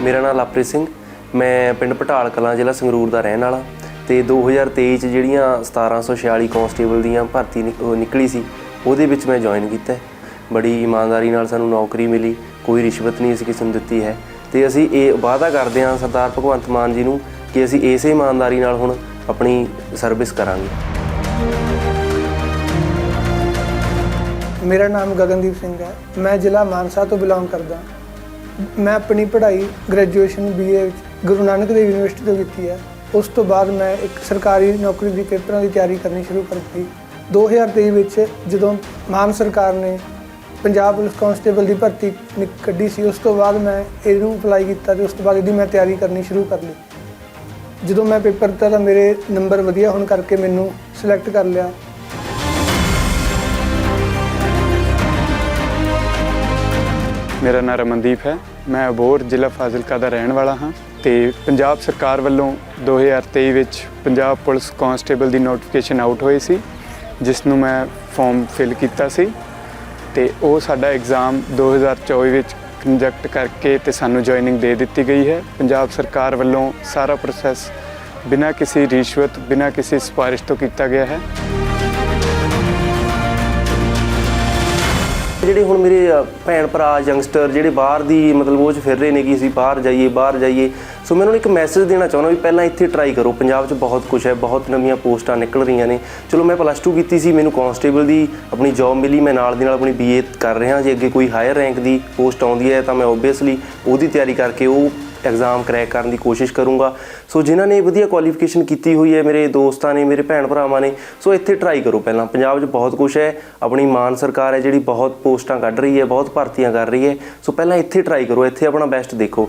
ਮੇਰਾ ਨਾਮ ਲਵਪ੍ਰੀਤ ਸਿੰਘ। ਮੈਂ ਪਿੰਡ ਪਟਾਲ ਕਲਾਂ ਜ਼ਿਲ੍ਹਾ ਸੰਗਰੂਰ ਦਾ ਰਹਿਣ ਵਾਲਾ। ਤੇ 2023 ਚ ਜਿਹੜੀਆਂ 1746 ਕਾਂਸਟੇਬਲ ਦੀਆਂ ਭਰਤੀ ਨਿਕ- ਨਿਕਲੀ ਸੀ, ਉਹਦੇ ਵਿੱਚ ਮੈਂ ਜੁਆਇਨ ਕੀਤਾ। ਬੜੀ ਇਮਾਨਦਾਰੀ ਨਾਲ ਸਾਨੂੰ ਨੌਕਰੀ ਮਿਲੀ, ਕੋਈ ਰਿਸ਼ਵਤ ਨਹੀਂ ਅਸੀਂ ਕਿਸੇ ਨੂੰ ਦਿੱਤੀ ਹੈ। ਤੇ ਅਸੀਂ ਇਹ ਵਾਅਦਾ ਕਰਦੇ ਹਾਂ ਸਰਦਾਰ ਭਗਵੰਤ ਮਾਨ ਜੀ ਨੂੰ ਕਿ ਅਸੀਂ ਇਸੇ ਇਮਾਨਦਾਰੀ ਨਾਲ ਹੁਣ ਆਪਣੀ ਸਰਵਿਸ ਕਰਾਂਗੇ। ਮੇਰਾ ਨਾਮ ਗਗਨਦੀਪ ਸਿੰਘ ਹੈ। ਮੈਂ ਜ਼ਿਲ੍ਹਾ ਮਾਨਸਾ ਤੋਂ ਬਿਲੋਂਗ ਕਰਦਾ। ਮੈਂ ਆਪਣੀ ਪੜ੍ਹਾਈ ਗ੍ਰੈਜੂਏਸ਼ਨ ਬੀਏ ਵਿੱਚ ਗੁਰੂ ਨਾਨਕ ਦੇਵ ਯੂਨੀਵਰਸਿਟੀ ਤੋਂ ਕੀਤੀ ਹੈ। ਉਸ ਤੋਂ ਬਾਅਦ ਮੈਂ ਇੱਕ ਸਰਕਾਰੀ ਨੌਕਰੀ ਦੀ ਪੇਪਰਾਂ ਦੀ ਤਿਆਰੀ ਕਰਨੀ ਸ਼ੁਰੂ ਕਰ ਦਿੱਤੀ 2023 ਵਿੱਚ ਜਦੋਂ ਮਾਨ ਸਰਕਾਰ ਨੇ ਪੰਜਾਬ ਪੁਲਿਸ ਕਾਂਸਟੇਬਲ ਦੀ ਭਰਤੀ ਨਿਕ- ਕੱਢੀ ਸੀ, ਉਸ ਤੋਂ ਬਾਅਦ ਮੈਂ ਇਹਨੂੰ ਅਪਲਾਈ ਕੀਤਾ ਤੇ ਉਸ ਤੋਂ ਬਾਅਦ ਇਹਦੀ ਮੈਂ ਤਿਆਰੀ ਕਰਨੀ ਸ਼ੁਰੂ ਕਰ ਲਈ। ਜਦੋਂ ਮੈਂ ਪੇਪਰ ਦਿੱਤਾ ਤਾਂ ਮੇਰੇ ਨੰਬਰ ਵਧੀਆ ਹੋਣ ਕਰਕੇ ਮੈਨੂੰ ਸਿਲੈਕਟ ਕਰ ਲਿਆ। ਮੇਰਾ ਨਾਮ ਰਮਨਦੀਪ ਹੈ। ਮੈਂ ਅਬੋਰ ਜ਼ਿਲ੍ਹਾ ਫਾਜ਼ਿਲਕਾ ਦਾ ਰਹਿਣ ਵਾਲਾ ਹਾਂ ਤੇ ਪੰਜਾਬ ਸਰਕਾਰ ਵੱਲੋਂ 2023 ਵਿੱਚ ਪੰਜਾਬ ਪੁਲਿਸ ਕਾਂਸਟੇਬਲ ਦੀ ਨੋਟੀਫਿਕੇਸ਼ਨ ਆਊਟ ਹੋਈ ਸੀ, ਜਿਸ ਨੂੰ ਮੈਂ ਫਾਰਮ ਫਿਲ ਕੀਤਾ ਸੀ ਤੇ ਉਹ ਸਾਡਾ ਐਗਜ਼ਾਮ 2024 ਵਿੱਚ ਕੰਡਕਟ ਕਰਕੇ ਤੇ ਸਾਨੂੰ ਜੁਆਇਨਿੰਗ ਦੇ ਦਿੱਤੀ ਗਈ ਹੈ। ਪੰਜਾਬ ਸਰਕਾਰ ਵੱਲੋਂ ਸਾਰਾ ਪ੍ਰੋਸੈਸ ਬਿਨਾਂ ਕਿਸੇ ਰਿਸ਼ਵਤ, ਬਿਨਾਂ ਕਿਸੇ ਸਿਫਾਰਿਸ਼ ਤੋਂ ਕੀਤਾ ਗਿਆ ਹੈ। ਜਿਹੜੇ ਹੁਣ ਮੇਰੇ ਭੈਣ ਭਰਾ ਯੰਗਸਟਰ ਜਿਹੜੇ ਬਾਹਰ ਦੀ ਮਤਲਬ ਉਹ ਚ ਫਿਰ ਰਹੇ ਨੇ ਕਿ ਅਸੀਂ ਬਾਹਰ ਜਾਈਏ ਬਾਹਰ ਜਾਈਏ। ਸੋ ਮੈਂ ਉਹਨਾਂ ਨੂੰ ਇੱਕ ਮੈਸੇਜ ਦੇਣਾ ਚਾਹੁੰਦਾ ਵੀ ਪਹਿਲਾਂ ਇੱਥੇ ਟਰਾਈ ਕਰੋ। ਪੰਜਾਬ 'ਚ ਬਹੁਤ ਕੁਝ ਹੈ, ਬਹੁਤ ਨਵੀਆਂ ਪੋਸਟਾਂ ਨਿਕਲ ਰਹੀਆਂ ਨੇ। ਚਲੋ ਮੈਂ ਪਲੱਸ 2 ਕੀਤੀ ਸੀ, ਮੈਨੂੰ ਕਾਂਸਟੇਬਲ ਦੀ ਆਪਣੀ ਜੌਬ ਮਿਲੀ, ਮੈਂ ਨਾਲ ਦੀ ਨਾਲ ਆਪਣੀ ਬੀਏ ਕਰ ਰਿਹਾ। ਜੇ ਅੱਗੇ ਕੋਈ ਹਾਇਰ ਰੈਂਕ ਦੀ ਪੋਸਟ ਆਉਂਦੀ ਹੈ ਤਾਂ ਮੈਂ ਓਬਵੀਅਸਲੀ ਉਹਦੀ ਤਿਆਰੀ ਕਰਕੇ ਉਹ ਐਗਜ਼ਾਮ ਕਰੈਕ ਕਰਨ ਦੀ ਕੋਸ਼ਿਸ਼ ਕਰੂੰਗਾ। ਸੋ ਜਿਨ੍ਹਾਂ ਨੇ ਵਧੀਆ ਕੁਆਲੀਫਿਕੇਸ਼ਨ ਕੀਤੀ ਹੋਈ ਹੈ, ਮੇਰੇ ਦੋਸਤਾਂ ਨੇ, ਮੇਰੇ ਭੈਣ ਭਰਾਵਾਂ ਨੇ ਸੋ ਇੱਥੇ ਟਰਾਈ ਕਰੋ ਪਹਿਲਾਂ। ਪੰਜਾਬ 'ਚ ਬਹੁਤ ਕੁਝ ਹੈ, ਆਪਣੀ ਮਾਨ ਸਰਕਾਰ ਹੈ ਜਿਹੜੀ ਬਹੁਤ ਪੋਸਟਾਂ ਕੱਢ ਰਹੀ ਹੈ, ਬਹੁਤ ਭਰਤੀਆਂ ਕਰ ਰਹੀ ਹੈ। ਸੋ ਪਹਿਲਾਂ ਇੱਥੇ ਟਰਾਈ ਕਰੋ, ਇੱਥੇ ਆਪਣਾ ਬੈਸਟ ਦੇਖੋ।